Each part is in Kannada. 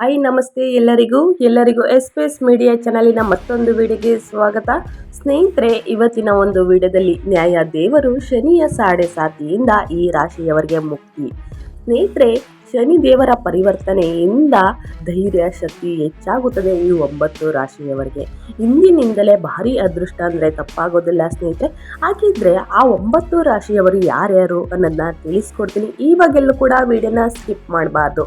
ಹಾಯ್ ನಮಸ್ತೆ ಎಲ್ಲರಿಗೂ. ಎಲ್ಲರಿಗೂ ಎಸ್ ಪಿ ಎಸ್ ಮೀಡಿಯಾ ಚಾನಲಿನ ಮತ್ತೊಂದು ವಿಡಿಯೋಗೆ ಸ್ವಾಗತ. ಸ್ನೇಹಿತರೆ, ಇವತ್ತಿನ ಒಂದು ವಿಡಿಯೋದಲ್ಲಿ ನ್ಯಾಯ ದೇವರು ಶನಿಯ ಸಾಡೆ ಸಾತಿಯಿಂದ ಈ ರಾಶಿಯವರಿಗೆ ಮುಕ್ತಿ. ಸ್ನೇಹಿತರೆ ಶನಿ ದೇವರ ಪರಿವರ್ತನೆಯಿಂದ ಧೈರ್ಯ, ಶಕ್ತಿ ಹೆಚ್ಚಾಗುತ್ತದೆ ಈ ಒಂಬತ್ತು ರಾಶಿಯವರಿಗೆ. ಇಂದಿನಿಂದಲೇ ಭಾರಿ ಅದೃಷ್ಟ ಅಂದರೆ ತಪ್ಪಾಗೋದಿಲ್ಲ ಸ್ನೇಹಿತರೆ. ಹಾಗಿದ್ರೆ ಆ ಒಂಬತ್ತು ರಾಶಿಯವರು ಯಾರ್ಯಾರು ಅನ್ನೋದನ್ನ ತಿಳಿಸ್ಕೊಡ್ತೀನಿ. ಈ ಬಗ್ಗೆಲ್ಲೂ ಕೂಡ ವಿಡಿಯೋನ ಸ್ಕಿಪ್ ಮಾಡಬಾರ್ದು.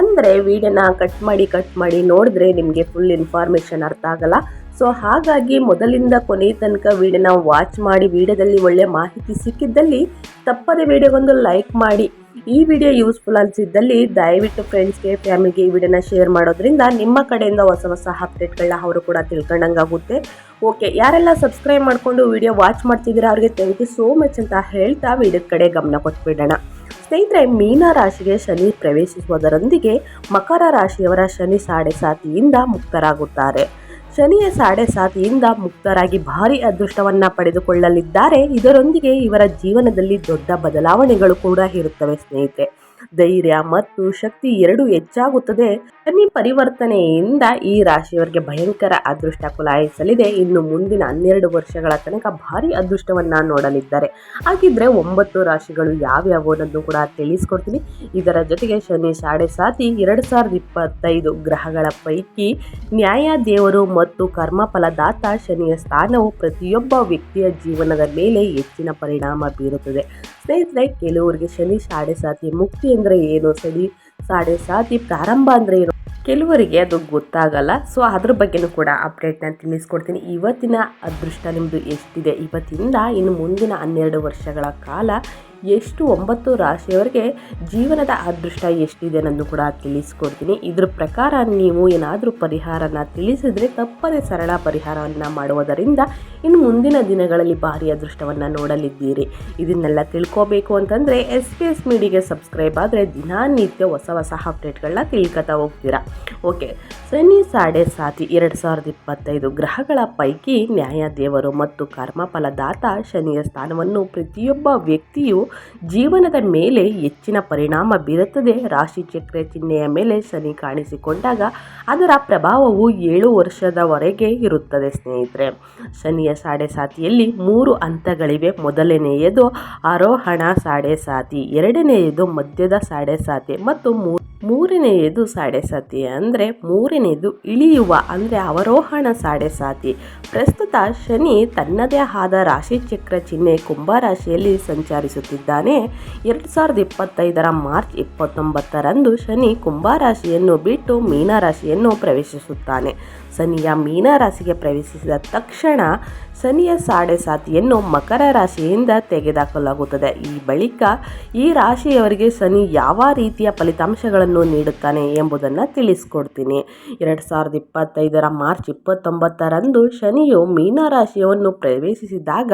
ಅಂದರೆ ವಿಡಿಯೋನ ಕಟ್ ಮಾಡಿ ಕಟ್ ಮಾಡಿ ನೋಡಿದ್ರೆ ನಿಮಗೆ ಫುಲ್ ಇನ್ಫಾರ್ಮೇಷನ್ ಅರ್ಥ ಆಗಲ್ಲ. ಸೊ ಹಾಗಾಗಿ ಮೊದಲಿಂದ ಕೊನೆಯ ತನಕ ವಿಡಿಯೋನ ವಾಚ್ ಮಾಡಿ, ವಿಡಿಯೋದಲ್ಲಿ ಒಳ್ಳೆ ಮಾಹಿತಿ ಸಿಕ್ಕಿದ್ದಲ್ಲಿ ತಪ್ಪದೆ ವಿಡಿಯೋಗೊಂದು ಲೈಕ್ ಮಾಡಿ. ಈ ವಿಡಿಯೋ ಯೂಸ್ಫುಲ್ ಅನಿಸಿದ್ದಲ್ಲಿ ದಯವಿಟ್ಟು ಫ್ರೆಂಡ್ಸ್ಗೆ ಫ್ಯಾಮಿಲಿಗೆ ಈ ವಿಡಿಯೋನ ಶೇರ್ ಮಾಡೋದ್ರಿಂದ ನಿಮ್ಮ ಕಡೆಯಿಂದ ಹೊಸ ಹೊಸ ಅಪ್ಡೇಟ್ಗಳನ್ನ ಅವರು ಕೂಡ ತಿಳ್ಕೊಂಡಂಗಾಗುತ್ತೆ. ಓಕೆ ಯಾರೆಲ್ಲ ಸಬ್ಸ್ಕ್ರೈಬ್ ಮಾಡಿಕೊಂಡು ವಿಡಿಯೋ ವಾಚ್ ಮಾಡ್ತಿದ್ದೀರಾ ಅವ್ರಿಗೆ ಥ್ಯಾಂಕ್ ಯು ಸೋ ಮಚ್ ಅಂತ ಹೇಳ್ತಾ ವಿಡಿಯೋದ ಕಡೆ ಗಮನ ಕೊಟ್ಬಿಡೋಣ. ಸ್ನೇಹಿತರೆ, ಮೀನ ರಾಶಿಗೆ ಶನಿ ಪ್ರವೇಶಿಸುವುದರೊಂದಿಗೆ ಮಕರ ರಾಶಿಯವರ ಶನಿ ಸಾಡೆ ಸಾತಿಯಿಂದ ಮುಕ್ತರಾಗುತ್ತಾರೆ. ಶನಿಯ ಸಾಡೆ ಸಾತಿಯಿಂದ ಮುಕ್ತರಾಗಿ ಭಾರಿ ಅದೃಷ್ಟವನ್ನ ಪಡೆದುಕೊಳ್ಳಲಿದ್ದಾರೆ. ಇದರೊಂದಿಗೆ ಇವರ ಜೀವನದಲ್ಲಿ ದೊಡ್ಡ ಬದಲಾವಣೆಗಳು ಕೂಡ ಇರುತ್ತವೆ ಸ್ನೇಹಿತರೆ. ಧೈರ್ಯ ಮತ್ತು ಶಕ್ತಿ ಎರಡೂ ಹೆಚ್ಚಾಗುತ್ತದೆ. ಶನಿ ಪರಿವರ್ತನೆಯಿಂದ ಈ ರಾಶಿಯವರಿಗೆ ಭಯಂಕರ ಅದೃಷ್ಟ ಕುಲಾಯಿಸಲಿದೆ. ಇನ್ನು ಮುಂದಿನ ಹನ್ನೆರಡು ವರ್ಷಗಳ ತನಕ ಭಾರಿ ಅದೃಷ್ಟವನ್ನ ನೋಡಲಿದ್ದಾರೆ. ಹಾಗಿದ್ರೆ ಒಂಬತ್ತು ರಾಶಿಗಳು ಯಾವ್ಯಾವು ಅನ್ನೋದು ಕೂಡ ತಿಳಿಸ್ಕೊಡ್ತೀನಿ. ಇದರ ಜೊತೆಗೆ ಶನಿ ಸಾಡೆ ಸಾತಿ ಎರಡು ಸಾವಿರದ ಇಪ್ಪತ್ತೈದು ಗ್ರಹಗಳ ಪೈಕಿ ನ್ಯಾಯ ದೇವರು ಮತ್ತು ಕರ್ಮಫಲದಾತ ಶನಿಯ ಸ್ಥಾನವು ಪ್ರತಿಯೊಬ್ಬ ವ್ಯಕ್ತಿಯ ಜೀವನದ ಮೇಲೆ ಹೆಚ್ಚಿನ ಪರಿಣಾಮ ಬೀರುತ್ತದೆ. ಸ್ನೇಹಿತರೆ ಕೆಲವರಿಗೆ ಶನಿ ಸಾಡೆ ಸಾತಿ, ಮುಕ್ತಿ ಅಂದರೆ ಏನು? ಶನಿ ಸಾಡೆ ಸಾತಿ ಪ್ರಾರಂಭ ಅಂದರೆ ಏನು? ಕೆಲವರಿಗೆ ಅದು ಗೊತ್ತಾಗಲ್ಲ. ಸೊ ಅದ್ರ ಬಗ್ಗೆನೂ ಕೂಡ ಅಪ್ಡೇಟ್ನ ತಿಳಿಸ್ಕೊಡ್ತೀನಿ. ಇವತ್ತಿನ ಅದೃಷ್ಟ ನಿಮ್ಮದು ಎಷ್ಟಿದೆ? ಇವತ್ತಿಂದ ಇನ್ನು ಮುಂದಿನ ಹನ್ನೆರಡು ವರ್ಷಗಳ ಕಾಲ ಎಷ್ಟು ಒಂಬತ್ತು ರಾಶಿಯವರಿಗೆ ಜೀವನದ ಅದೃಷ್ಟ ಎಷ್ಟಿದೆ ಅನ್ನೋದು ಕೂಡ ತಿಳಿಸ್ಕೊಡ್ತೀನಿ. ಇದ್ರ ಪ್ರಕಾರ ನೀವು ಏನಾದರೂ ಪರಿಹಾರನ ತಿಳಿಸಿದ್ರೆ ತಪ್ಪದೇ ಸರಳ ಪರಿಹಾರವನ್ನು ಮಾಡುವುದರಿಂದ ಇನ್ನು ಮುಂದಿನ ದಿನಗಳಲ್ಲಿ ಭಾರಿ ಅದೃಷ್ಟವನ್ನು ನೋಡಲಿದ್ದೀರಿ. ಇದನ್ನೆಲ್ಲ ತಿಳ್ಕೋಬೇಕು ಅಂತಂದರೆ ಎಸ್ ಪಿ ಎಸ್ ಮೀಡಿಗೆ ಸಬ್ಸ್ಕ್ರೈಬ್ ಆದರೆ ದಿನಾನಿತ್ಯ ಹೊಸ ಹೊಸ ಅಪ್ಡೇಟ್ಗಳನ್ನ ತಿಳ್ಕೊತಾ ಹೋಗ್ತೀರಾ. ಓಕೆ ಶನಿ ಸಾಡೆ ಸಾತಿ ಎರಡು ಸಾವಿರದ ಇಪ್ಪತ್ತೈದು ಗ್ರಹಗಳ ಪೈಕಿ ನ್ಯಾಯದೇವರು ಮತ್ತು ಕರ್ಮಫಲದಾತ ಶನಿಯ ಸ್ಥಾನವನ್ನು ಪ್ರತಿಯೊಬ್ಬ ವ್ಯಕ್ತಿಯು ಜೀವನದ ಮೇಲೆ ಹೆಚ್ಚಿನ ಪರಿಣಾಮ ಬೀರುತ್ತದೆ. ರಾಶಿ ಚಕ್ರ ಚಿಹ್ನೆಯ ಮೇಲೆ ಶನಿ ಕಾಣಿಸಿಕೊಂಡಾಗ ಅದರ ಪ್ರಭಾವವು ಏಳು ವರ್ಷದವರೆಗೆ ಇರುತ್ತದೆ ಸ್ನೇಹಿತರೆ. ಶನಿಯ ಸಾಡೆ ಸಾತಿಯಲ್ಲಿ ಮೂರು ಹಂತಗಳಿವೆ. ಮೊದಲನೆಯದು ಆರೋಹಣ ಸಾಡೆ ಸಾತಿ, ಎರಡನೆಯದು ಮಧ್ಯದ ಸಾಡೆ ಸಾತಿ ಮತ್ತು ಮೂರು ಮೂರನೆಯದು ಸಾಡೆ ಸಾತಿ ಅಂದರೆ ಮೂರನೆಯದು ಇಳಿಯುವ ಅಂದರೆ ಅವರೋಹಣ ಸಾಡೆ ಸಾತಿ. ಪ್ರಸ್ತುತ ಶನಿ ತನ್ನದೇ ಆದ ರಾಶಿಚಕ್ರ ಚಿಹ್ನೆ ಕುಂಭ ರಾಶಿಯಲ್ಲಿ ಸಂಚರಿಸುತ್ತಿದ್ದಾನೆ. ಎರಡು ಸಾವಿರದ ಇಪ್ಪತ್ತೈದರ ಮಾರ್ಚ್ ಇಪ್ಪತ್ತೊಂಬತ್ತರಂದು ಶನಿ ಕುಂಭ ರಾಶಿಯನ್ನು ಬಿಟ್ಟು ಮೀನರಾಶಿಯನ್ನು ಪ್ರವೇಶಿಸುತ್ತಾನೆ. ಶನಿಯ ಮೀನರಾಶಿಗೆ ಪ್ರವೇಶಿಸಿದ ತಕ್ಷಣ ಶನಿಯ ಸಾಡೆ ಸಾತಿಯನ್ನು ಮಕರ ರಾಶಿಯಿಂದ ತೆಗೆದುಹಾಕಲಾಗುತ್ತದೆ. ಈ ಬಳಿಕ ಈ ರಾಶಿಯವರಿಗೆ ಶನಿ ಯಾವ ರೀತಿಯ ಫಲಿತಾಂಶಗಳನ್ನು ನೀಡುತ್ತಾನೆ ಎಂಬುದನ್ನು ತಿಳಿಸ್ಕೊಡ್ತೀನಿ. ಎರಡು ಸಾವಿರದ ಇಪ್ಪತ್ತೈದರ ಮಾರ್ಚ್ ಇಪ್ಪತ್ತೊಂಬತ್ತರಂದು ಶನಿಯು ಮೀನ ರಾಶಿಯವನ್ನು ಪ್ರವೇಶಿಸಿದಾಗ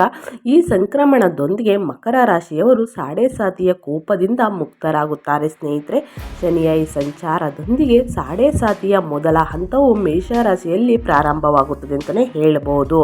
ಈ ಸಂಕ್ರಮಣದೊಂದಿಗೆ ಮಕರ ರಾಶಿಯವರು ಸಾಡೆ ಸಾತಿಯ ಕೋಪದಿಂದ ಮುಕ್ತರಾಗುತ್ತಾರೆ. ಸ್ನೇಹಿತರೆ, ಶನಿಯ ಈ ಸಂಚಾರದೊಂದಿಗೆ ಸಾಡೆ ಸಾತಿಯ ಮೊದಲ ಹಂತವು ಮೇಷರಾಶಿಯಲ್ಲಿ ಪ್ರಾರಂಭವಾಗುತ್ತದೆ ಅಂತಲೇ ಹೇಳಬಹುದು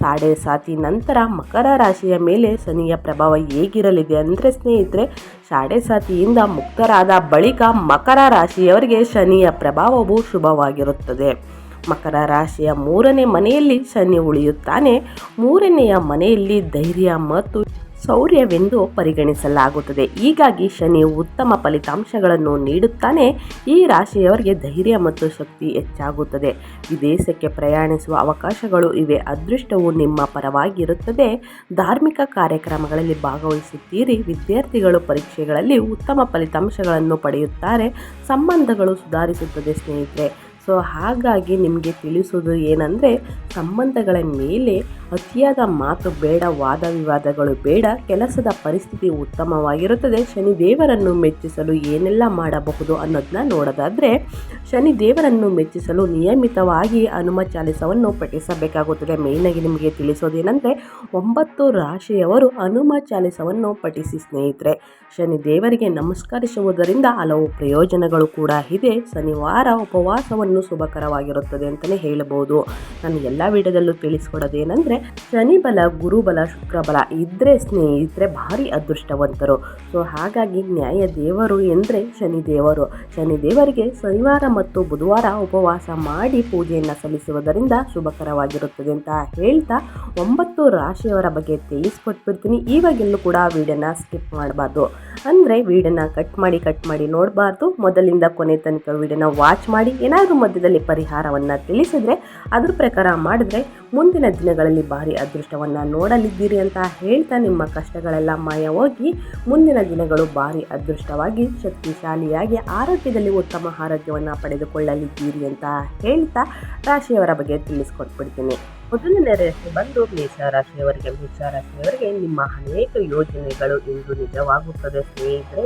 ಸಾಡೆ ಸಾತಿ ನಂತರ ಮಕರ ರಾಶಿಯ ಮೇಲೆ ಶನಿಯ ಪ್ರಭಾವ ಹೇಗಿರಲಿದೆ ಅಂದರೆ ಸ್ನೇಹಿತರೆ ಸಾಡೆ ಸಾತಿಯಿಂದ ಮುಕ್ತರಾದ ಬಳಿಕ ಮಕರ ರಾಶಿಯವರಿಗೆ ಶನಿಯ ಪ್ರಭಾವವು ಶುಭವಾಗಿರುತ್ತದೆ. ಮಕರ ರಾಶಿಯ ಮೂರನೇ ಮನೆಯಲ್ಲಿ ಶನಿ ಉಳಿಯುತ್ತಾನೆ. ಮೂರನೆಯ ಮನೆಯಲ್ಲಿ ಧೈರ್ಯ ಮತ್ತು ಶೌರ್ಯವೆಂದು ಪರಿಗಣಿಸಲಾಗುತ್ತದೆ. ಹೀಗಾಗಿ ಶನಿ ಉತ್ತಮ ಫಲಿತಾಂಶಗಳನ್ನು ನೀಡುತ್ತಾನೆ. ಈ ರಾಶಿಯವರಿಗೆ ಧೈರ್ಯ ಮತ್ತು ಶಕ್ತಿ ಹೆಚ್ಚಾಗುತ್ತದೆ. ವಿದೇಶಕ್ಕೆ ಪ್ರಯಾಣಿಸುವ ಅವಕಾಶಗಳು ಇವೆ. ಅದೃಷ್ಟವು ನಿಮ್ಮ ಪರವಾಗಿರುತ್ತದೆ. ಧಾರ್ಮಿಕ ಕಾರ್ಯಕ್ರಮಗಳಲ್ಲಿ ಭಾಗವಹಿಸುತ್ತೀರಿ. ವಿದ್ಯಾರ್ಥಿಗಳು ಪರೀಕ್ಷೆಗಳಲ್ಲಿ ಉತ್ತಮ ಫಲಿತಾಂಶಗಳನ್ನು ಪಡೆಯುತ್ತಾರೆ. ಸಂಬಂಧಗಳು ಸುಧಾರಿಸುತ್ತದೆ ಸ್ನೇಹಿತರೆ. ಸೊ, ಹಾಗಾಗಿ ನಿಮಗೆ ತಿಳಿಸೋದು ಏನಂದರೆ, ಸಂಬಂಧಗಳ ಮೇಲೆ ಅತಿಯಾದ ಮಾತು ಬೇಡ, ವಾದ ವಿವಾದಗಳು ಬೇಡ, ಕೆಲಸದ ಪರಿಸ್ಥಿತಿ ಉತ್ತಮವಾಗಿರುತ್ತದೆ. ಶನಿ ದೇವರನ್ನು ಮೆಚ್ಚಿಸಲು ಏನೆಲ್ಲ ಮಾಡಬಹುದು ಅನ್ನೋದನ್ನ ನೋಡೋದಾದರೆ ಶನಿ ದೇವರನ್ನು ಮೆಚ್ಚಿಸಲು ನಿಯಮಿತವಾಗಿ ಹನುಮ ಚಾಲಿಸವನ್ನು ಪಠಿಸಬೇಕಾಗುತ್ತದೆ. ಮೇಯ್ನಾಗಿ ನಿಮಗೆ ತಿಳಿಸೋದೇನೆಂದರೆ, ಒಂಬತ್ತು ರಾಶಿಯವರು ಹನುಮ ಚಾಲಿಸವನ್ನು ಪಠಿಸಿ ಸ್ನೇಹಿತರೆ ಶನಿ ದೇವರಿಗೆ ನಮಸ್ಕರಿಸುವುದರಿಂದ ಹಲವು ಪ್ರಯೋಜನಗಳು ಕೂಡ ಇದೆ. ಶನಿವಾರ ಉಪವಾಸವನ್ನು ಶುಭಕರವಾಗಿರುತ್ತದೆ ಅಂತಲೇ ಹೇಳಬಹುದು. ನಾನು ಎಲ್ಲ ವಿಡಿಯೋದಲ್ಲೂ ತಿಳಿಸ್ಕೊಡೋದೇನೆಂದರೆ ಶನಿ ಬಲ ಗುರುಬಲ, ಶುಕ್ರಬಲ ಇದ್ರೆ ಸ್ನೇಹಿತರೆ ಭಾರಿ ಅದೃಷ್ಟವಂತರು. ಸೊ ಹಾಗಾಗಿ ನ್ಯಾಯ ದೇವರು ಎಂದರೆ ಶನಿ ದೇವರು ಶನಿ ದೇವರಿಗೆ ಶನಿವಾರ ಮತ್ತು ಬುಧವಾರ ಉಪವಾಸ ಮಾಡಿ ಪೂಜೆಯನ್ನು ಸಲ್ಲಿಸುವುದರಿಂದ ಶುಭಕರವಾಗಿರುತ್ತದೆ ಅಂತ ಹೇಳ್ತಾ ಒಂಬತ್ತು ರಾಶಿಯವರ ಬಗ್ಗೆ ತಿಳಿಸ್ಕೊಟ್ಬಿಡ್ತೀನಿ. ಇವಾಗೆಲ್ಲೂ ಕೂಡ ವಿಡಿಯೋನ ಸ್ಕಿಪ್ ಮಾಡಬಾರ್ದು. ಅಂದರೆ ವಿಡಿಯೋನ ಕಟ್ ಮಾಡಿ ಕಟ್ ಮಾಡಿ ನೋಡಬಾರ್ದು. ಮೊದಲಿಂದ ಕೊನೆ ತನಕ ವಿಡಿಯೋನ ವಾಚ್ ಮಾಡಿ. ಏನಾದರೂ ಮಧ್ಯದಲ್ಲಿ ಪರಿಹಾರವನ್ನು ತಿಳಿಸಿದ್ರೆ ಅದ್ರ ಪ್ರಕಾರ ಮಾಡಿದ್ರೆ ಮುಂದಿನ ದಿನಗಳಲ್ಲಿ ಭಾರಿ ಅದೃಷ್ಟವನ್ನು ನೋಡಲಿದ್ದೀರಿ ಅಂತ ಹೇಳ್ತಾ ನಿಮ್ಮ ಕಷ್ಟಗಳೆಲ್ಲ ಮಾಯವಾಗಿ ಮುಂದಿನ ದಿನಗಳು ಭಾರಿ ಅದೃಷ್ಟವಾಗಿ ಶಕ್ತಿಶಾಲಿಯಾಗಿ ಆರೋಗ್ಯದಲ್ಲಿ ಉತ್ತಮ ಆರೋಗ್ಯವನ್ನು ಪಡೆದುಕೊಳ್ಳಲಿದ್ದೀರಿ ಅಂತ ಹೇಳ್ತಾ ರಾಶಿಯವರ ಬಗ್ಗೆ ತಿಳಿಸ್ಕೊಟ್ಬಿಡ್ತೀನಿ. ಮೊದಲನೇ ರಾಶಿ ಬಂದು ಮೇಷ ರಾಶಿಯವರಿಗೆ ಮೇಷ ರಾಶಿಯವರಿಗೆ ನಿಮ್ಮ ಅನೇಕ ಯೋಜನೆಗಳು ಇಂದು ನಿಜವಾಗುತ್ತದೆ. ಸ್ನೇಹಿತರೆ,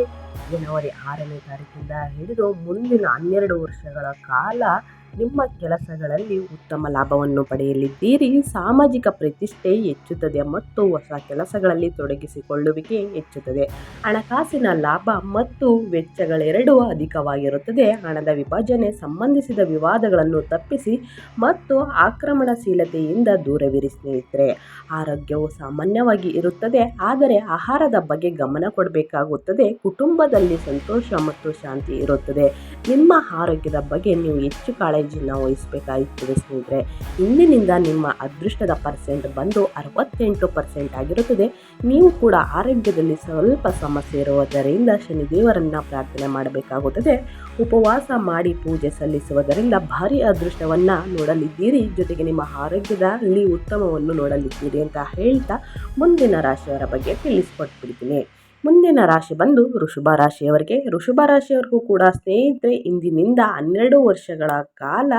ಜನವರಿ ಆರನೇ ತಾರೀಕಿಂದ ಹಿಡಿದು ಮುಂದಿನ ಹನ್ನೆರಡು ವರ್ಷಗಳ ಕಾಲ ನಿಮ್ಮ ಕೆಲಸಗಳಲ್ಲಿ ಉತ್ತಮ ಲಾಭವನ್ನು ಪಡೆಯಲಿದ್ದೀರಿ. ಸಾಮಾಜಿಕ ಪ್ರತಿಷ್ಠೆ ಹೆಚ್ಚುತ್ತದೆ ಮತ್ತು ಹೊಸ ಕೆಲಸಗಳಲ್ಲಿ ತೊಡಗಿಸಿಕೊಳ್ಳುವಿಕೆ ಹೆಚ್ಚುತ್ತದೆ. ಹಣಕಾಸಿನ ಲಾಭ ಮತ್ತು ವೆಚ್ಚಗಳೆರಡೂ ಅಧಿಕವಾಗಿರುತ್ತದೆ. ಹಣದ ವಿಭಜನೆ ಸಂಬಂಧಿಸಿದ ವಿವಾದಗಳನ್ನು ತಪ್ಪಿಸಿ ಮತ್ತು ಆಕ್ರಮಣಶೀಲತೆಯಿಂದ ದೂರವಿರಿ ಸ್ನೇಹಿತರೆ. ಆರೋಗ್ಯವು ಸಾಮಾನ್ಯವಾಗಿ ಇರುತ್ತದೆ, ಆದರೆ ಆಹಾರದ ಬಗ್ಗೆ ಗಮನ ಕೊಡಬೇಕಾಗುತ್ತದೆ. ಕುಟುಂಬದಲ್ಲಿ ಸಂತೋಷ ಮತ್ತು ಶಾಂತಿ ಇರುತ್ತದೆ. ನಿಮ್ಮ ಆರೋಗ್ಯದ ಬಗ್ಗೆ ನೀವು ಹೆಚ್ಚು ಕಾಳಜಿನ ವಹಿಸಬೇಕಾಗುತ್ತದೆ ಸ್ನೇಹಿತರೆ ಇಂದಿನಿಂದ ನಿಮ್ಮ ಅದೃಷ್ಟದ ಪರ್ಸೆಂಟ್ ಬಂದು ಅರವತ್ತೆಂಟು ಪರ್ಸೆಂಟ್ ಆಗಿರುತ್ತದೆ. ನೀವು ಕೂಡ ಆರೋಗ್ಯದಲ್ಲಿ ಸ್ವಲ್ಪ ಸಮಸ್ಯೆ ಇರುವುದರಿಂದ ಶನಿದೇವರನ್ನು ಪ್ರಾರ್ಥನೆ ಮಾಡಬೇಕಾಗುತ್ತದೆ. ಉಪವಾಸ ಮಾಡಿ ಪೂಜೆ ಸಲ್ಲಿಸುವುದರಿಂದ ಭಾರಿ ಅದೃಷ್ಟವನ್ನು ನೋಡಲಿದ್ದೀರಿ. ಜೊತೆಗೆ ನಿಮ್ಮ ಆರೋಗ್ಯದಲ್ಲಿ ಉತ್ತಮವನ್ನು ನೋಡಲಿದ್ದೀರಿ ಅಂತ ಹೇಳ್ತಾ ಮುಂದಿನ ರಾಶಿಯವರ ಬಗ್ಗೆ ತಿಳಿಸ್ಕೊಟ್ಬಿಡ್ತೀನಿ. ಮುಂದಿನ ರಾಶಿ ಬಂದು ಋಷಭ ರಾಶಿಯವರಿಗೆ. ಋಷಭ ರಾಶಿಯವರಿಗೂ ಕೂಡ ಸ್ನೇಹಿತರೆ, ಇಂದಿನಿಂದ ಹನ್ನೆರಡು ವರ್ಷಗಳ ಕಾಲ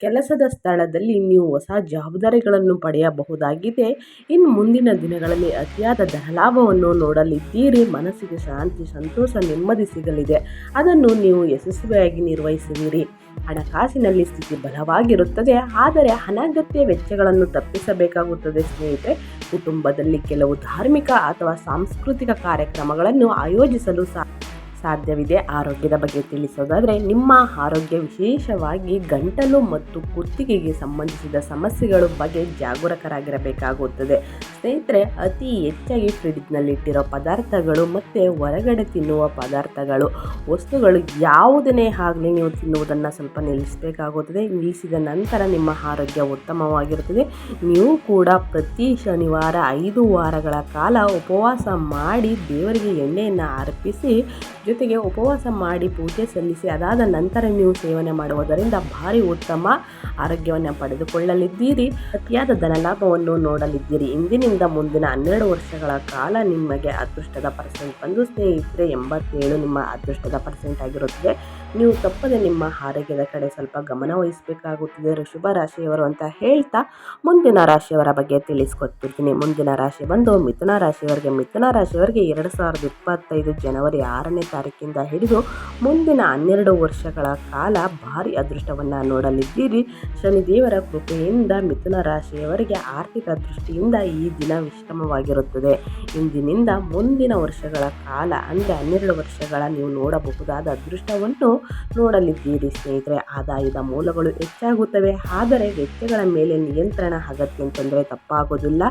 ಕೆಲಸದ ಸ್ಥಳದಲ್ಲಿ ನೀವು ಹೊಸ ಜವಾಬ್ದಾರಿಗಳನ್ನು ಪಡೆಯಬಹುದಾಗಿದೆ. ಇನ್ನು ಮುಂದಿನ ದಿನಗಳಲ್ಲಿ ಅತಿಯಾದ ಧನಲಾಭವನ್ನು ನೋಡಲಿದ್ದೀರಿ. ಮನಸ್ಸಿಗೆ ಶಾಂತಿ, ಸಂತೋಷ, ನೆಮ್ಮದಿ ಸಿಗಲಿದೆ. ಅದನ್ನು ನೀವು ಯಶಸ್ವಿಯಾಗಿ ನಿರ್ವಹಿಸುವಿರಿ ಹಣಕಾಸಿನಲ್ಲಿ ಸ್ಥಿತಿ ಬಲವಾಗಿರುತ್ತದೆ. ಆದರೆ ಅನಗತ್ಯ ವೆಚ್ಚಗಳನ್ನು ತಪ್ಪಿಸಬೇಕಾಗುತ್ತದೆ ಸ್ನೇಹಿತರೆ. ಕುಟುಂಬದಲ್ಲಿ ಕೆಲವು ಧಾರ್ಮಿಕ ಅಥವಾ ಸಾಂಸ್ಕೃತಿಕ ಕಾರ್ಯಕ್ರಮಗಳನ್ನು ಆಯೋಜಿಸಲು ಸಾ ಸಾಧ್ಯವಿದೆ ಆರೋಗ್ಯದ ಬಗ್ಗೆ ತಿಳಿಸೋದಾದರೆ, ನಿಮ್ಮ ಆರೋಗ್ಯ ವಿಶೇಷವಾಗಿ ಗಂಟಲು ಮತ್ತು ಕುತ್ತಿಗೆಗೆ ಸಂಬಂಧಿಸಿದ ಸಮಸ್ಯೆಗಳ ಬಗ್ಗೆ ಜಾಗರೂಕರಾಗಿರಬೇಕಾಗುತ್ತದೆ. ಸ್ನೇಹಿತರೆ, ಅತಿ ಹೆಚ್ಚಾಗಿ ಫ್ರಿಡ್ಜ್ನಲ್ಲಿಟ್ಟಿರೋ ಪದಾರ್ಥಗಳು ಮತ್ತು ಹೊರಗಡೆ ತಿನ್ನುವ ಪದಾರ್ಥಗಳು, ವಸ್ತುಗಳು ಯಾವುದನ್ನೇ ಆಗಲಿ ನೀವು ತಿನ್ನುವುದನ್ನು ಸ್ವಲ್ಪ ನಿಲ್ಲಿಸಬೇಕಾಗುತ್ತದೆ. ನಿಲ್ಲಿಸಿದ ನಂತರ ನಿಮ್ಮ ಆರೋಗ್ಯ ಉತ್ತಮವಾಗಿರುತ್ತದೆ. ನೀವು ಕೂಡ ಪ್ರತಿ ಶನಿವಾರ ಐದು ವಾರಗಳ ಕಾಲ ಉಪವಾಸ ಮಾಡಿ ದೇವರಿಗೆ ಎಣ್ಣೆಯನ್ನು ಅರ್ಪಿಸಿ ಜೊತೆಗೆ ಉಪವಾಸ ಮಾಡಿ ಪೂಜೆ ಸಲ್ಲಿಸಿ ಅದಾದ ನಂತರ ನೀವು ಸೇವನೆ ಮಾಡುವುದರಿಂದ ಭಾರಿ ಉತ್ತಮ ಆರೋಗ್ಯವನ್ನು ಪಡೆದುಕೊಳ್ಳಲಿದ್ದೀರಿ. ಅತಿಯಾದ ಧನಲಾಭವನ್ನು ನೋಡಲಿದ್ದೀರಿ. ಇಂದಿನಿಂದ ಮುಂದಿನ ಹನ್ನೆರಡು ವರ್ಷಗಳ ಕಾಲ ನಿಮಗೆ ಅದೃಷ್ಟದ ಪರ್ಸೆಂಟ್ ಬಂದು ಸ್ನೇಹಿತರೆ ಎಂಬತ್ತೇಳು ನಿಮ್ಮ ಅದೃಷ್ಟದ ಪರ್ಸೆಂಟ್ ಆಗಿರುತ್ತದೆ. ನೀವು ತಪ್ಪದೆ ನಿಮ್ಮ ಆರೋಗ್ಯದ ಕಡೆ ಸ್ವಲ್ಪ ಗಮನ ವಹಿಸಬೇಕಾಗುತ್ತದೆ. ಋಷಭ ರಾಶಿಯವರು ಅಂತ ಹೇಳ್ತಾ ಮುಂದಿನ ರಾಶಿಯವರ ಬಗ್ಗೆ ತಿಳಿಸ್ಕೊಡ್ತಿರ್ತೀನಿ ಮುಂದಿನ ರಾಶಿ ಬಂದು ಮಿಥುನ ರಾಶಿಯವರಿಗೆ ಮಿಥುನ ರಾಶಿಯವರಿಗೆ ಎರಡು ಸಾವಿರದ ಇಪ್ಪತ್ತೈದು ಜನವರಿ ಆರನೇ ತಾರೀಕಿಂದ ಹಿಡಿದು ಮುಂದಿನ ಹನ್ನೆರಡು ವರ್ಷಗಳ ಕಾಲ ಭಾರಿ ಅದೃಷ್ಟವನ್ನು ನೋಡಲಿದ್ದೀರಿ. ಶನಿದೇವರ ಕೃಪೆಯಿಂದ ಮಿಥುನ ರಾಶಿಯವರಿಗೆ ಆರ್ಥಿಕ ದೃಷ್ಟಿಯಿಂದ ಈ ದಿನ ವಿಶ್ರಮವಾಗಿರುತ್ತದೆ ಇಂದಿನಿಂದ ಮುಂದಿನ ವರ್ಷಗಳ ಕಾಲ, ಅಂದರೆ ಹನ್ನೆರಡು ವರ್ಷಗಳ ನೀವು ನೋಡಬಹುದಾದ ಅದೃಷ್ಟವನ್ನು ನೋಡಲಿದ್ದೀರಿ ಸ್ನೇಹಿತರೆ. ಆದಾಯದ ಮೂಲಗಳು ಹೆಚ್ಚಾಗುತ್ತವೆ. ಆದರೆ ವೆಚ್ಚಗಳ ಮೇಲೆ ನಿಯಂತ್ರಣ ಅಗತ್ಯ ಅಂತಂದರೆ ತಪ್ಪಾಗೋದಿಲ್ಲ.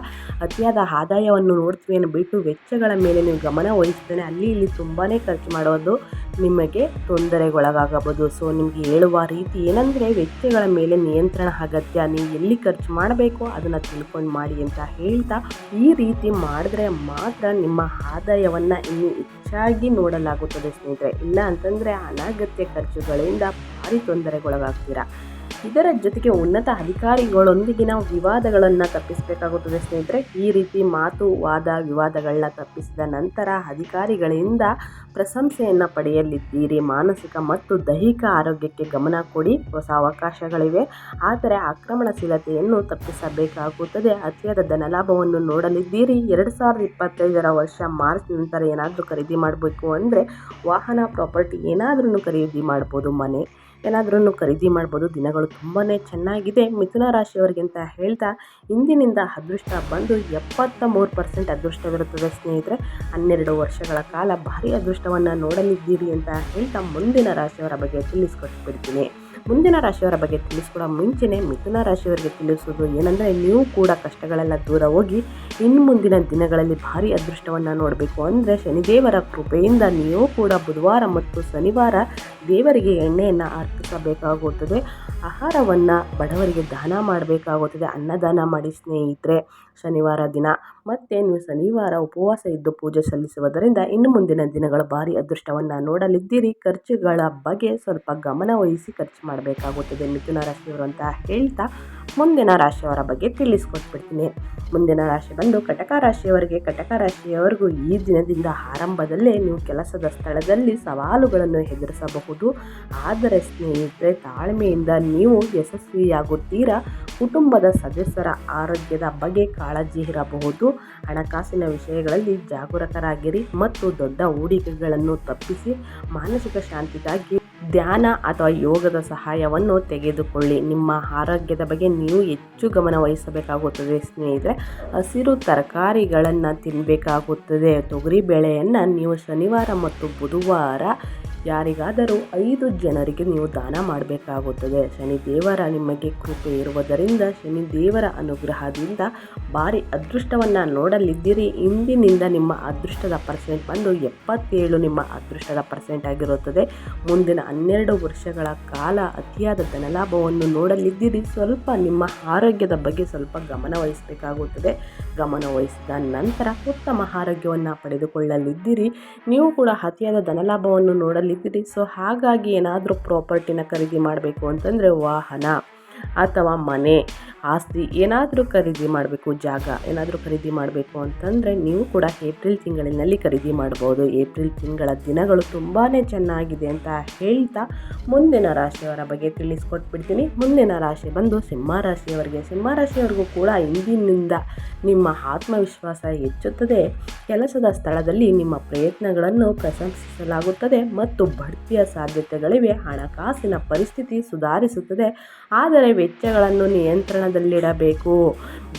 ಅತಿಯಾದ ಆದಾಯವನ್ನು ನೋಡ್ತೀವಿ ಬಿಟ್ಟು ವೆಚ್ಚಗಳ ಮೇಲೆ ನೀವು ಗಮನ ವಹಿಸ್ತೇನೆ ಅಲ್ಲಿ ಇಲ್ಲಿ ತುಂಬಾ ಖರ್ಚು ಮಾಡೋದು ನಿಮಗೆ ತೊಂದರೆಗೊಳಗಾಗಬಹುದು. ಸೊ ನಿಮಗೆ ಹೇಳುವ ರೀತಿ ಏನಂದರೆ ವೆಚ್ಚಗಳ ಮೇಲೆ ನಿಯಂತ್ರಣ ಅಗತ್ಯ. ನೀವು ಎಲ್ಲಿ ಖರ್ಚು ಮಾಡಬೇಕು ಅದನ್ನು ತಿಳ್ಕೊಂಡು ಮಾಡಿ ಅಂತ ಹೇಳ್ತಾ ಈ ರೀತಿ ಮಾಡಿದ್ರೆ ಮಾತ್ರ ನಿಮ್ಮ ಆದಾಯವನ್ನು ಇನ್ನೂ ಹೆಚ್ಚಾಗಿ ನೋಡಲಾಗುತ್ತದೆ ಸ್ನೇಹಿತರೆ. ಇಲ್ಲ ಅಂತಂದರೆ ಅನಗತ್ಯ ಖರ್ಚುಗಳಿಂದ ಭಾರಿ ತೊಂದರೆಗೊಳಗಾಗ್ತೀರಾ? ಇದರ ಜೊತೆಗೆ ಉನ್ನತ ಅಧಿಕಾರಿಗಳೊಂದಿಗಿನ ವಿವಾದಗಳನ್ನು ತಪ್ಪಿಸಬೇಕಾಗುತ್ತದೆ, ಸ್ನೇಹಿತರೆ. ಈ ರೀತಿ ಮಾತು, ವಾದ, ವಿವಾದಗಳನ್ನ ತಪ್ಪಿಸಿದ ನಂತರ ಅಧಿಕಾರಿಗಳಿಂದ ಪ್ರಶಂಸೆಯನ್ನು ಪಡೆಯಲಿದ್ದೀರಿ. ಮಾನಸಿಕ ಮತ್ತು ದೈಹಿಕ ಆರೋಗ್ಯಕ್ಕೆ ಗಮನ ಕೊಡಿ. ಹೊಸ ಅವಕಾಶಗಳಿವೆ. ಆದರೆ ಆಕ್ರಮಣಶೀಲತೆಯನ್ನು ತಪ್ಪಿಸಬೇಕಾಗುತ್ತದೆ. ಅತಿಯಾದ ಧನಲಾಭವನ್ನು ನೋಡಲಿದ್ದೀರಿ. ಎರಡು ಸಾವಿರದ ಇಪ್ಪತ್ತೈದರ ವರ್ಷ ಮಾರ್ಚ್ ನಂತರ ಏನಾದರೂ ಖರೀದಿ ಮಾಡಬೇಕು ಅಂದರೆ ವಾಹನ ಪ್ರಾಪರ್ಟಿ ಏನಾದ್ರೂ ಖರೀದಿ ಮಾಡ್ಬೋದು ಮನೆ. ಏನಾದ್ರೂ ಖರೀದಿ ಮಾಡ್ಬೋದು. ದಿನಗಳು ತುಂಬಾ ಚೆನ್ನಾಗಿದೆ. ಮಿಥುನ ರಾಶಿಯವರಿಗೆ ಅಂತ ಹೇಳ್ತಾ, ಇಂದಿನಿಂದ ಅದೃಷ್ಟ ಬಂದು ಎಪ್ಪತ್ತ ಮೂರು ಪರ್ಸೆಂಟ್ ಅದೃಷ್ಟವಿರುತ್ತದೆ ಸ್ನೇಹಿತರೆ. ಹನ್ನೆರಡು ವರ್ಷಗಳ ಕಾಲ ಭಾರಿ ಅದೃಷ್ಟವನ್ನು ನೋಡಲಿದ್ದೀರಿ ಅಂತ ಹೇಳ್ತಾ ಮುಂದಿನ ರಾಶಿಯವರ ಬಗ್ಗೆ ತಿಳಿಸ್ಕೊಟ್ಬಿಡ್ತೀನಿ. ಮುಂದಿನ ರಾಶಿಯವರ ಬಗ್ಗೆ ತಿಳಿಸ್ಕೊಡೋ ಮುಂಚೆನೇ ಮಿಥುನ ರಾಶಿಯವರಿಗೆ ತಿಳಿಸೋದು ಏನಂದರೆ ನೀವು ಕೂಡ ಕಷ್ಟಗಳೆಲ್ಲ ದೂರ ಹೋಗಿ ಇನ್ನು ಮುಂದಿನ ದಿನಗಳಲ್ಲಿ ಭಾರಿ ಅದೃಷ್ಟವನ್ನು ನೋಡಬೇಕು. ಅಂದರೆ ಶನಿದೇವರ ಕೃಪೆಯಿಂದ ನೀವು ಕೂಡ ಬುಧವಾರ ಮತ್ತು ಶನಿವಾರ ದೇವರಿಗೆ ಎಣ್ಣೆಯನ್ನು ಅರ್ಪಿಸಬೇಕಾಗುತ್ತದೆ. ಆಹಾರವನ್ನು ಬಡವರಿಗೆ ದಾನ ಮಾಡಬೇಕಾಗುತ್ತದೆ. ಅನ್ನದಾನ ಮಾಡಿ ಸ್ನೇಹಿತರೆ, ಶನಿವಾರ ದಿನ. ಮತ್ತು ನೀವು ಶನಿವಾರ ಉಪವಾಸ ಇದ್ದು ಪೂಜೆ ಸಲ್ಲಿಸುವುದರಿಂದ ಇನ್ನು ಮುಂದಿನ ದಿನಗಳು ಭಾರಿ ಅದೃಷ್ಟವನ್ನು ನೋಡಲಿದ್ದೀರಿ. ಖರ್ಚುಗಳ ಬಗ್ಗೆ ಸ್ವಲ್ಪ ಗಮನ ವಹಿಸಿ ಖರ್ಚು ಮಾಡಬೇಕಾಗುತ್ತದೆ. ಮಿಥುನ ರಾಶಿಯವರು ಅಂತ ಹೇಳ್ತಾ ಮುಂದಿನ ರಾಶಿಯವರ ಬಗ್ಗೆ ತಿಳಿಸ್ಕೊಟ್ಬಿಡ್ತೀನಿ. ಮುಂದಿನ ರಾಶಿ ಬಂದು ಕಟಕ ರಾಶಿಯವರಿಗೆ, ಕಟಕ ರಾಶಿಯವರೆಗೂ ಈ ದಿನದಿಂದ ಆರಂಭದಲ್ಲೇ ನೀವು ಕೆಲಸದ ಸ್ಥಳದಲ್ಲಿ ಸವಾಲುಗಳನ್ನು ಎದುರಿಸಬಹುದು. ಆದರೆ ಸ್ನೇಹಿತರೆ, ತಾಳ್ಮೆಯಿಂದ ನೀವು ಯಶಸ್ವಿಯಾಗುತ್ತೀರಾ? ಕುಟುಂಬದ ಸದಸ್ಯರ ಆರೋಗ್ಯದ ಬಗ್ಗೆ ಕಾಳಜಿ ಇರಬಹುದು. ಹಣಕಾಸಿನ ವಿಷಯಗಳಲ್ಲಿ ಜಾಗರೂಕರಾಗಿರಿ ಮತ್ತು ದೊಡ್ಡ ಹೂಡಿಕೆಗಳನ್ನು ತಪ್ಪಿಸಿ, ಮಾನಸಿಕ ಶಾಂತಿಗಾಗಿ ಧ್ಯಾನ ಅಥವಾ ಯೋಗದ ಸಹಾಯವನ್ನು ತೆಗೆದುಕೊಳ್ಳಿ. ನಿಮ್ಮ ಆರೋಗ್ಯದ ಬಗ್ಗೆ ನೀವು ಹೆಚ್ಚು ಗಮನ ವಹಿಸಬೇಕಾಗುತ್ತದೆ. ಸ್ನೇಹಿತರೆ, ಹಸಿರು ತರಕಾರಿಗಳನ್ನು ತಿನ್ನಬೇಕಾಗುತ್ತದೆ ತೊಗರಿ ಬೇಳೆಯನ್ನು ನೀವು ಶನಿವಾರ ಮತ್ತು ಬುಧವಾರ ಯಾರಿಗಾದರೂ ಐದು ಜನರಿಗೆ ನೀವು ದಾನ ಮಾಡಬೇಕಾಗುತ್ತದೆ. ಶನಿ ದೇವರ ನಿಮಗೆ ಕೃಪೆ ಇರುವುದರಿಂದ ಶನಿ ದೇವರ ಅನುಗ್ರಹದಿಂದ ಭಾರಿ ಅದೃಷ್ಟವನ್ನು ನೋಡಲಿದ್ದೀರಿ. ಇಂದಿನಿಂದ ನಿಮ್ಮ ಅದೃಷ್ಟದ ಪರ್ಸೆಂಟ್ ಬಂದು ಎಪ್ಪತ್ತೇಳು ನಿಮ್ಮ ಅದೃಷ್ಟದ ಪರ್ಸೆಂಟ್ ಆಗಿರುತ್ತದೆ. ಮುಂದಿನ ಹನ್ನೆರಡು ವರ್ಷಗಳ ಕಾಲ ಅತಿಯಾದ ಧನಲಾಭವನ್ನು ನೋಡಲಿದ್ದೀರಿ. ಸ್ವಲ್ಪ ನಿಮ್ಮ ಆರೋಗ್ಯದ ಬಗ್ಗೆ ಸ್ವಲ್ಪ ಗಮನವಹಿಸಬೇಕಾಗುತ್ತದೆ ಗಮನವಹಿಸಿದ ಗಮನ ವಹಿಸಿದ ನಂತರ ಉತ್ತಮ ಆರೋಗ್ಯವನ್ನು ಪಡೆದುಕೊಳ್ಳಲಿದ್ದೀರಿ. ನೀವು ಕೂಡ ಅತಿಯಾದ ಧನಲಾಭವನ್ನು ನೋಡಲಿದ್ದೀರಿ ಸೊ ಹಾಗಾಗಿ ಏನಾದರೂ ಪ್ರಾಪರ್ಟಿನ ಖರೀದಿ ಮಾಡಬೇಕು ಅಂತಂದರೆ ವಾಹನ ಅಥವಾ ಮನೆ. ಆಸ್ತಿ ಏನಾದರೂ ಖರೀದಿ ಮಾಡಬೇಕು, ಜಾಗ ಏನಾದರೂ ಖರೀದಿ ಮಾಡಬೇಕು ಅಂತಂದರೆ ನೀವು ಕೂಡ ಏಪ್ರಿಲ್ ತಿಂಗಳಿನಲ್ಲಿ ಖರೀದಿ ಮಾಡ್ಬೋದು. ಏಪ್ರಿಲ್ ತಿಂಗಳ ದಿನಗಳು ತುಂಬಾ ಚೆನ್ನಾಗಿದೆ ಅಂತ ಹೇಳ್ತಾ ಮುಂದಿನ ರಾಶಿಯವರ ಬಗ್ಗೆ ತಿಳಿಸ್ಕೊಟ್ಬಿಡ್ತೀನಿ. ಮುಂದಿನ ರಾಶಿ ಬಂದು ಸಿಂಹ ರಾಶಿಯವರಿಗೆ. ಸಿಂಹ ರಾಶಿಯವರಿಗೂ ಕೂಡ ಇಂದಿನಿಂದ ನಿಮ್ಮ ಆತ್ಮವಿಶ್ವಾಸ ಹೆಚ್ಚುತ್ತದೆ. ಕೆಲಸದ ಸ್ಥಳದಲ್ಲಿ ನಿಮ್ಮ ಪ್ರಯತ್ನಗಳನ್ನು ಪ್ರಶಂಸಿಸಲಾಗುತ್ತದೆ ಮತ್ತು ಬಡ್ತಿಯ ಸಾಧ್ಯತೆಗಳಿವೆ. ಹಣಕಾಸಿನ ಪರಿಸ್ಥಿತಿ ಸುಧಾರಿಸುತ್ತದೆ. ಆದರೆ ವೆಚ್ಚಗಳನ್ನು ನಿಯಂತ್ರಣದಲ್ಲಿಡಬೇಕು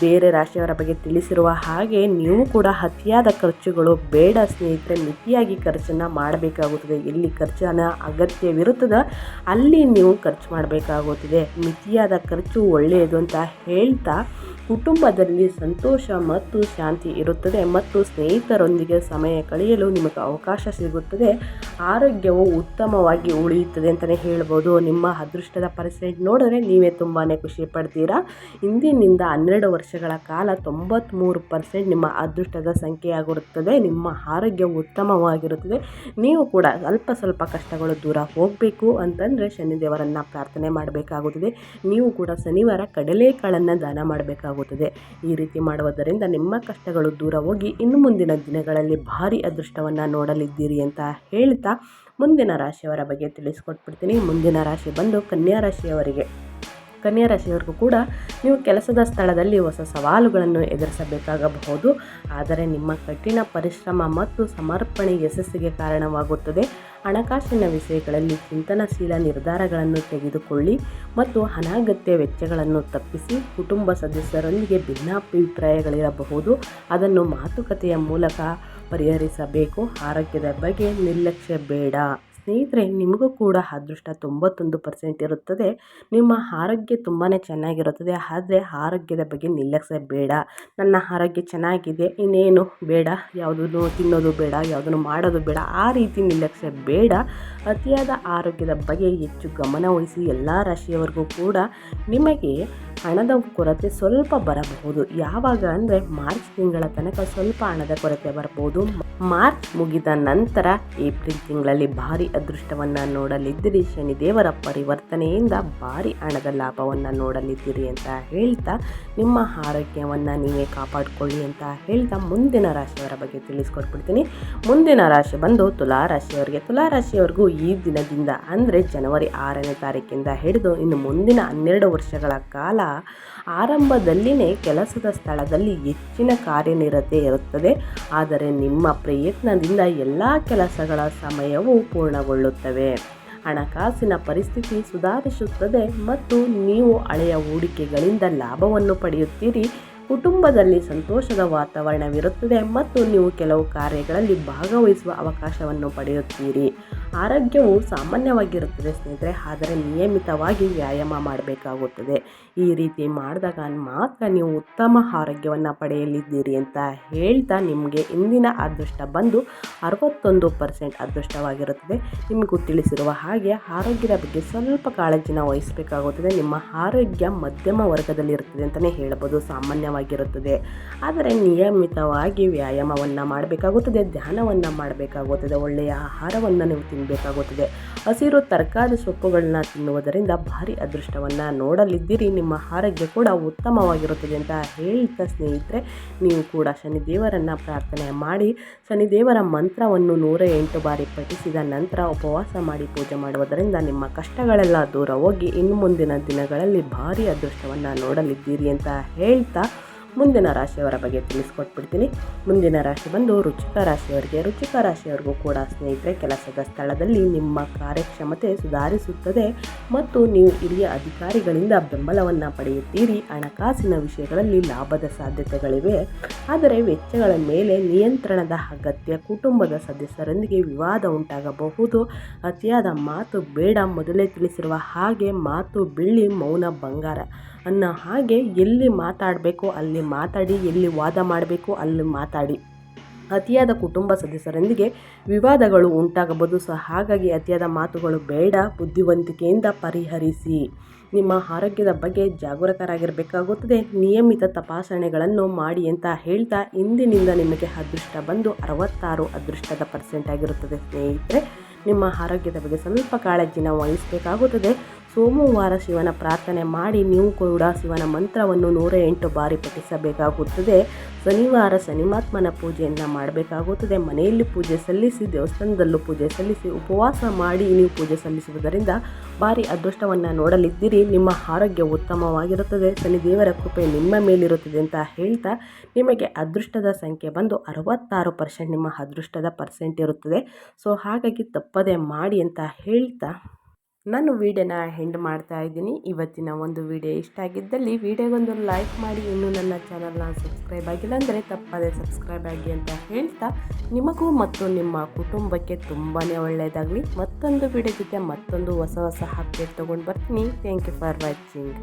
ಬೇರೆ ರಾಶಿಯವರ ಬಗ್ಗೆ ತಿಳಿಸಿರುವ ಹಾಗೆ ನೀವು ಕೂಡ ಅತಿಯಾದ ಖರ್ಚುಗಳು, ಬೇಡ ಸ್ನೇಹಿತರೆ, ಮಿತಿಯಾಗಿ ಖರ್ಚನ್ನು ಮಾಡಬೇಕಾಗುತ್ತದೆ. ಎಲ್ಲಿ ಖರ್ಚನ ಅಗತ್ಯವಿರುತ್ತದೆ. ಅಲ್ಲಿ ನೀವು ಖರ್ಚು ಮಾಡಬೇಕಾಗುತ್ತದೆ. ಮಿತಿಯಾದ ಖರ್ಚು ಒಳ್ಳೆಯದು ಅಂತ ಹೇಳ್ತಾ ಕುಟುಂಬದಲ್ಲಿ ಸಂತೋಷ ಮತ್ತು ಶಾಂತಿ ಇರುತ್ತದೆ ಮತ್ತು ಸ್ನೇಹಿತರೊಂದಿಗೆ ಸಮಯ ಕಳೆಯಲು ನಿಮಗೆ ಅವಕಾಶ ಸಿಗುತ್ತದೆ. ಆರೋಗ್ಯವು ಉತ್ತಮವಾಗಿ ಉಳಿಯುತ್ತದೆ ಅಂತಲೇ ಹೇಳ್ಬೋದು. ನಿಮ್ಮ ಅದೃಷ್ಟದ ಪರಿಸ್ಥಿತಿ ನೋಡಿದ್ರೆ ನೀವೇ ತುಂಬಾ ಖುಷಿ ಪಡ್ತೀರಾ? ಇಂದಿನಿಂದ ಹನ್ನೆರಡು ವರ್ಷಗಳ ಕಾಲ ತೊಂಬತ್ತ್ಮೂರು ಪರ್ಸೆಂಟ್ ನಿಮ್ಮ ಅದೃಷ್ಟದ ಸಂಖ್ಯೆಯಾಗಿರುತ್ತದೆ, ನಿಮ್ಮ ಆರೋಗ್ಯ ಉತ್ತಮವಾಗಿರುತ್ತದೆ. ನೀವು ಕೂಡ ಸ್ವಲ್ಪ ಸ್ವಲ್ಪ ಕಷ್ಟಗಳು ದೂರ ಹೋಗಬೇಕು ಅಂತಂದರೆ ಶನಿದೇವರನ್ನು ಪ್ರಾರ್ಥನೆ ಮಾಡಬೇಕಾಗುತ್ತದೆ. ನೀವು ಕೂಡ ಶನಿವಾರ ಕಡಲೆಕಾಳನ್ನು ದಾನ ಮಾಡಬೇಕಾಗುತ್ತದೆ. ಈ ರೀತಿ ಮಾಡುವುದರಿಂದ ನಿಮ್ಮ ಕಷ್ಟಗಳು ದೂರ ಹೋಗಿ ಇನ್ನು ಮುಂದಿನ ದಿನಗಳಲ್ಲಿ ಭಾರಿ ಅದೃಷ್ಟವನ್ನು ನೋಡಲಿದ್ದೀರಿ ಅಂತ ಹೇಳ್ತಾ ಮುಂದಿನ ರಾಶಿಯವರ ಬಗ್ಗೆ ತಿಳಿಸ್ಕೊಟ್ಬಿಡ್ತೀನಿ. ಮುಂದಿನ ರಾಶಿ ಬಂದು ಕನ್ಯಾ ರಾಶಿಯವರಿಗೆ. ಕನ್ಯಾ ರಾಶಿಯವರಿಗೂ ಕೂಡ ನೀವು ಕೆಲಸದ ಸ್ಥಳದಲ್ಲಿ ಹೊಸ ಸವಾಲುಗಳನ್ನು ಎದುರಿಸಬೇಕಾಗಬಹುದು. ಆದರೆ ನಿಮ್ಮ ಕಠಿಣ ಪರಿಶ್ರಮ ಮತ್ತು ಸಮರ್ಪಣೆ ಯಶಸ್ಸಿಗೆ ಕಾರಣವಾಗುತ್ತದೆ. ಹಣಕಾಸಿನ ವಿಷಯಗಳಲ್ಲಿ ಚಿಂತನಶೀಲ ನಿರ್ಧಾರಗಳನ್ನು ತೆಗೆದುಕೊಳ್ಳಿ ಮತ್ತು ಅನಗತ್ಯ ವೆಚ್ಚಗಳನ್ನು ತಪ್ಪಿಸಿ ಕುಟುಂಬ ಸದಸ್ಯರೊಂದಿಗೆ ಭಿನ್ನಾಭಿಪ್ರಾಯಗಳಿರಬಹುದು. ಅದನ್ನು ಮಾತುಕತೆಯ ಮೂಲಕ ಪರಿಹರಿಸಬೇಕು. ಆರೋಗ್ಯದ ಬಗ್ಗೆ ನಿರ್ಲಕ್ಷ್ಯ ಬೇಡ. ಸ್ನೇಹಿತರೆ, ನಿಮಗೂ ಕೂಡ ಅದೃಷ್ಟ ತೊಂಬತ್ತೊಂದು ಪರ್ಸೆಂಟ್ ಇರುತ್ತದೆ. ನಿಮ್ಮ ಆರೋಗ್ಯ ತುಂಬಾ ಚೆನ್ನಾಗಿರುತ್ತದೆ. ಆದರೆ ಆರೋಗ್ಯದ ಬಗ್ಗೆ ನಿರ್ಲಕ್ಷ್ಯ ಬೇಡ. ನನ್ನ ಆರೋಗ್ಯ ಚೆನ್ನಾಗಿದೆ. ಇನ್ನೇನು ಬೇಡ? ಯಾವುದನ್ನು ತಿನ್ನೋದು ಬೇಡ, ಯಾವುದನ್ನು ಮಾಡೋದು ಬೇಡ. ಆ ರೀತಿ ನಿರ್ಲಕ್ಷ್ಯ ಬೇಡ. ಅತಿಯಾದ ಆರೋಗ್ಯದ ಬಗ್ಗೆ ಹೆಚ್ಚು ಗಮನ ವಹಿಸಿ ಎಲ್ಲ ರಾಶಿಯವರೆಗೂ ಕೂಡ ನಿಮಗೆ ಹಣದ ಕೊರತೆ ಸ್ವಲ್ಪ ಬರಬಹುದು. ಯಾವಾಗ ಅಂದರೆ ಮಾರ್ಚ್ ತಿಂಗಳ ತನಕ ಸ್ವಲ್ಪ ಹಣದ ಕೊರತೆ ಬರಬಹುದು. ಮಾರ್ಚ್ ಮುಗಿದ ನಂತರ ಏಪ್ರಿಲ್ ತಿಂಗಳಲ್ಲಿ ಭಾರಿ ಅದೃಷ್ಟವನ್ನು ನೋಡಲಿದ್ದೀರಿ. ಶನಿದೇವರ ಪರಿವರ್ತನೆಯಿಂದ ಭಾರಿ ಹಣದ ಲಾಭವನ್ನು ನೋಡಲಿದ್ದೀರಿ ಅಂತ ಹೇಳ್ತಾ, ನಿಮ್ಮ ಆರೋಗ್ಯವನ್ನು ನೀವೇ ಕಾಪಾಡಿಕೊಳ್ಳಿ ಅಂತ ಹೇಳ್ತಾ ಮುಂದಿನ ರಾಶಿಯವರ ಬಗ್ಗೆ ತಿಳಿಸ್ಕೊಟ್ಬಿಡ್ತೀನಿ. ಮುಂದಿನ ರಾಶಿ ಬಂದು ತುಲಾ ರಾಶಿಯವರಿಗೆ ತುಲಾ ರಾಶಿಯವರೆಗೂ ಈ ದಿನದಿಂದ ಅಂದರೆ ಜನವರಿ ಆರನೇ ತಾರೀಕಿಂದ ಹಿಡಿದು ಇನ್ನು ಮುಂದಿನ ಹನ್ನೆರಡು ವರ್ಷಗಳ ಕಾಲ ಆರಂಭದಲ್ಲಿನೇ ಕೆಲಸದ ಸ್ಥಳದಲ್ಲಿ ಹೆಚ್ಚಿನ ಕಾರ್ಯನಿರತೆ ಇರುತ್ತದೆ. ಆದರೆ ನಿಮ್ಮ ಪ್ರಯತ್ನದಿಂದ ಎಲ್ಲ ಕೆಲಸಗಳ ಸಮಯವು ಪೂರ್ಣಗೊಳ್ಳುತ್ತವೆ ಹಣಕಾಸಿನ ಪರಿಸ್ಥಿತಿ ಸುಧಾರಿಸುತ್ತದೆ ಮತ್ತು ನೀವು ಹಳೆಯ ಹೂಡಿಕೆಗಳಿಂದ ಲಾಭವನ್ನು ಪಡೆಯುತ್ತೀರಿ. ಕುಟುಂಬದಲ್ಲಿ ಸಂತೋಷದ ವಾತಾವರಣವಿರುತ್ತದೆ ಮತ್ತು ನೀವು ಕೆಲವು ಕಾರ್ಯಗಳಲ್ಲಿ ಭಾಗವಹಿಸುವ ಅವಕಾಶವನ್ನು ಪಡೆಯುತ್ತೀರಿ. ಆರೋಗ್ಯವು ಸಾಮಾನ್ಯವಾಗಿರುತ್ತದೆ ಸ್ನೇಹಿತರೆ, ಆದರೆ ನಿಯಮಿತವಾಗಿ ವ್ಯಾಯಾಮ ಮಾಡಬೇಕಾಗುತ್ತದೆ. ಈ ರೀತಿ ಮಾಡಿದಾಗ ಮಾತ್ರ ನೀವು ಉತ್ತಮ ಆರೋಗ್ಯವನ್ನು ಪಡೆಯಲಿದ್ದೀರಿ ಅಂತ ಹೇಳ್ತಾ ನಿಮಗೆ ಇಂದಿನ ಅದೃಷ್ಟ ಬಂದು ಅರವತ್ತೊಂದು ಪರ್ಸೆಂಟ್ ಅದೃಷ್ಟವಾಗಿರುತ್ತದೆ. ನಿಮಗೂ ತಿಳಿಸಿರುವ ಹಾಗೆ ಆರೋಗ್ಯದ ಬಗ್ಗೆ ಸ್ವಲ್ಪ ಕಾಳಜಿನ ವಹಿಸಬೇಕಾಗುತ್ತದೆ. ನಿಮ್ಮ ಆರೋಗ್ಯ ಮಧ್ಯಮ ವರ್ಗದಲ್ಲಿರುತ್ತದೆ ಅಂತಲೇ ಹೇಳಬಹುದು, ಸಾಮಾನ್ಯವಾಗಿರುತ್ತದೆ. ಆದರೆ ನಿಯಮಿತವಾಗಿ ವ್ಯಾಯಾಮವನ್ನು ಮಾಡಬೇಕಾಗುತ್ತದೆ, ಧ್ಯಾನವನ್ನು ಮಾಡಬೇಕಾಗುತ್ತದೆ, ಒಳ್ಳೆಯ ಆಹಾರವನ್ನು ನೀವು ತಿನ್ನಬೇಕಾಗುತ್ತದೆ ಹಸಿರು ತರಕಾರಿ ಸೊಪ್ಪುಗಳನ್ನ ತಿನ್ನುವುದರಿಂದ ಭಾರಿ ಅದೃಷ್ಟವನ್ನು ನೋಡಲಿದ್ದೀರಿ. ನಿಮ್ಮ ಆರೋಗ್ಯ ಕೂಡ ಉತ್ತಮವಾಗಿರುತ್ತದೆ ಅಂತ ಹೇಳ್ತಾ ಸ್ನೇಹಿತರೆ, ನೀವು ಕೂಡ ಶನಿದೇವರನ್ನು ಪ್ರಾರ್ಥನೆ ಮಾಡಿ, ಶನಿದೇವರ ಮಂತ್ರವನ್ನು ನೂರ ಎಂಟು ಬಾರಿ ಪಠಿಸಿದ ನಂತರ ಉಪವಾಸ ಮಾಡಿ ಪೂಜೆ ಮಾಡುವುದರಿಂದ ನಿಮ್ಮ ಕಷ್ಟಗಳೆಲ್ಲ ದೂರ ಹೋಗಿ ಇನ್ನು ಮುಂದಿನ ದಿನಗಳಲ್ಲಿ ಭಾರಿ ಅದೃಷ್ಟವನ್ನು ನೋಡಲಿದ್ದೀರಿ ಅಂತ ಹೇಳ್ತಾ ಮುಂದಿನ ರಾಶಿಯವರ ಬಗ್ಗೆ ತಿಳಿಸ್ಕೊಟ್ಬಿಡ್ತೀನಿ. ಮುಂದಿನ ರಾಶಿ ಬಂದು ರುಚಿಕ ರಾಶಿಯವರಿಗೆ ರುಚಿಕ ರಾಶಿಯವರಿಗೂ ಕೂಡ ಸ್ನೇಹಿತರೆ, ಕೆಲಸದ ಸ್ಥಳದಲ್ಲಿ ನಿಮ್ಮ ಕಾರ್ಯಕ್ಷಮತೆ ಸುಧಾರಿಸುತ್ತದೆ ಮತ್ತು ನೀವು ಹಿರಿಯ ಅಧಿಕಾರಿಗಳಿಂದ ಬೆಂಬಲವನ್ನು ಪಡೆಯುತ್ತೀರಿ. ಹಣಕಾಸಿನ ವಿಷಯಗಳಲ್ಲಿ ಲಾಭದ ಸಾಧ್ಯತೆಗಳಿವೆ. ಆದರೆ ವೆಚ್ಚಗಳ ಮೇಲೆ ನಿಯಂತ್ರಣದ ಅಗತ್ಯ, ಕುಟುಂಬದ ಸದಸ್ಯರೊಂದಿಗೆ ವಿವಾದ ಉಂಟಾಗಬಹುದು. ಅತಿಯಾದ ಮಾತು ಬೇಡ ಮೊದಲೇ ತಿಳಿಸಿರುವ ಹಾಗೆ ಮಾತು ಬೆಳ್ಳಿ ಮೌನ ಬಂಗಾರ. ಅನ್ನೋ ಹಾಗೆ ಎಲ್ಲಿ ಮಾತಾಡಬೇಕು ಅಲ್ಲಿ ಮಾತಾಡಿ, ಎಲ್ಲಿ ವಾದ ಮಾಡಬೇಕು ಅಲ್ಲಿ ಮಾತಾಡಿ. ಅತಿಯಾದ ಕುಟುಂಬ ಸದಸ್ಯರೊಂದಿಗೆ ವಿವಾದಗಳು ಉಂಟಾಗಬಹುದು. ಸೊ, ಹಾಗಾಗಿ ಅತಿಯಾದ ಮಾತುಗಳು ಬೇಡ. ಬುದ್ಧಿವಂತಿಕೆಯಿಂದ ಪರಿಹರಿಸಿ. ನಿಮ್ಮ ಆರೋಗ್ಯದ ಬಗ್ಗೆ ಜಾಗರೂಕರಾಗಿರಬೇಕಾಗುತ್ತದೆ. ನಿಯಮಿತ ತಪಾಸಣೆಗಳನ್ನು ಮಾಡಿ ಅಂತ ಹೇಳ್ತಾ ಇಂದಿನಿಂದ ನಿಮಗೆ ಅದೃಷ್ಟ ಬಂದು ಅರವತ್ತಾರು ಅದೃಷ್ಟದ ಪರ್ಸೆಂಟ್ ಆಗಿರುತ್ತದೆ. ಸ್ನೇಹಿತರೆ, ನಿಮ್ಮ ಆರೋಗ್ಯದ ಬಗ್ಗೆ ಸ್ವಲ್ಪ ಕಾಳಜಿನ ವಹಿಸಬೇಕಾಗುತ್ತದೆ. ಸೋಮವಾರ ಶಿವನ ಪ್ರಾರ್ಥನೆ ಮಾಡಿ ನೀವು ಕೂಡ ಶಿವನ ಮಂತ್ರವನ್ನು ನೂರ ಎಂಟು ಬಾರಿ ಪಠಿಸಬೇಕಾಗುತ್ತದೆ. ಶನಿವಾರ ಶನಿಮಾತ್ಮನ ಪೂಜೆಯನ್ನು ಮಾಡಬೇಕಾಗುತ್ತದೆ. ಮನೆಯಲ್ಲಿ ಪೂಜೆ ಸಲ್ಲಿಸಿ, ದೇವಸ್ಥಾನದಲ್ಲೂ ಪೂಜೆ ಸಲ್ಲಿಸಿ, ಉಪವಾಸ ಮಾಡಿ ನೀವು ಪೂಜೆ ಸಲ್ಲಿಸುವುದರಿಂದ ಭಾರಿ ಅದೃಷ್ಟವನ್ನು ನೋಡಲಿದ್ದೀರಿ. ನಿಮ್ಮ ಆರೋಗ್ಯ ಉತ್ತಮವಾಗಿರುತ್ತದೆ. ಶನಿದೇವರ ಕೃಪೆ ನಿಮ್ಮ ಮೇಲಿರುತ್ತದೆ ಅಂತ ಹೇಳ್ತಾ ನಿಮಗೆ ಅದೃಷ್ಟದ ಸಂಖ್ಯೆ ಬಂದು ಅರವತ್ತಾರು ಪರ್ಸೆಂಟ್, ನಿಮ್ಮ ಅದೃಷ್ಟದ ಪರ್ಸೆಂಟ್ ಇರುತ್ತದೆ. ಸೊ, ಹಾಗಾಗಿ ತಪ್ಪದೆ ಮಾಡಿ ಅಂತ ಹೇಳ್ತಾ ನಾನು ವೀಡಿಯೋನ ಹೆಂಡ್ ಮಾಡ್ತಾ ಇದ್ದೀನಿ. ಇವತ್ತಿನ ಒಂದು ವಿಡಿಯೋ ಇಷ್ಟ ಆಗಿದ್ದಲ್ಲಿ ವಿಡಿಯೋಗೊಂದು ಲೈಕ್ ಮಾಡಿ. ಇನ್ನೂ ನನ್ನ ಚಾನಲ್ನ ಸಬ್ಸ್ಕ್ರೈಬ್ ಆಗಿಲ್ಲ ಅಂದರೆ ತಪ್ಪದೇ ಸಬ್ಸ್ಕ್ರೈಬ್ ಆಗಿ ಅಂತ ಹೇಳ್ತಾ, ನಿಮಗೂ ಮತ್ತು ನಿಮ್ಮ ಕುಟುಂಬಕ್ಕೆ ತುಂಬಾ ಒಳ್ಳೆಯದಾಗಲಿ ಮತ್ತೊಂದು ವಿಡಿಯೋ ಜೊತೆ ಮತ್ತೊಂದು ಹೊಸ ಹೊಸ ಅಪ್ಡೇಟ್ ತೊಗೊಂಡು ಬರ್ತೀನಿ. Thank you for watching